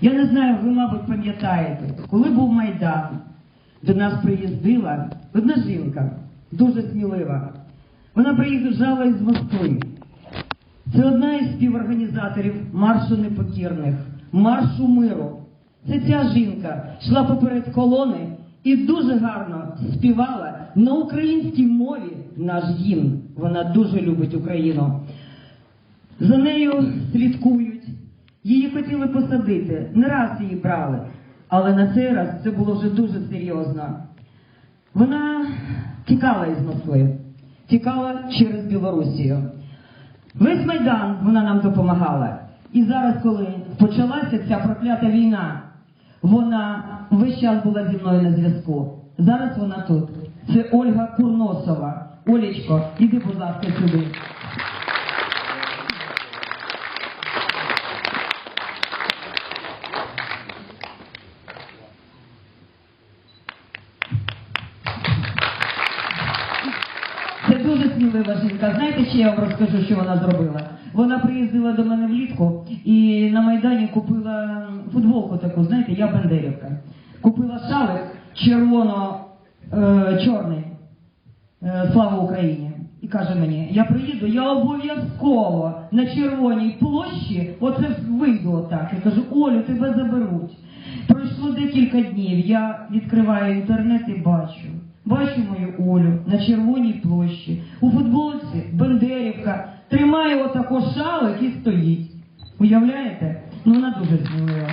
Я не знаю, ви, мабуть, пам'ятаєте, коли був Майдан, до нас приїздила одна жінка, дуже смілива. Вона приїжджала із Москви. Це одна із співорганізаторів маршу непокірних, маршу миру. Це ця жінка йшла поперед колони і дуже гарно співала на українській мові наш гімн. Вона дуже любить Україну. За нею слідкують. Її хотіли посадити. Не раз її брали. Але на цей раз це було вже дуже серйозно. Вона тікала із Москви, тікала через Білорусію. Весь Майдан вона нам допомагала. І зараз, коли почалася ця проклята війна, вона весь час була зі мною на зв'язку. Зараз вона тут. Це Ольга Курносова. Олечко, іди, будь ласка, сюди. Це дуже смілива жінка. Знаєте, ще я вам розкажу, що вона зробила? Вона приїздила до мене влітку і на Майдані купила футболку таку, знаєте, я Бандерівка. Купила шалик червоно-чорний. Е, Слава Україні! І каже мені, я приїду, я обов'язково на червоній площі, оце вийду отак. Я кажу, Олю, тебе заберуть. Пройшло декілька днів, я відкриваю інтернет і бачу. Бачу мою Олю на червоній площі, у футболці Бендерівка, тримає отако шалик і стоїть. Уявляєте? Ну вона дуже смілива.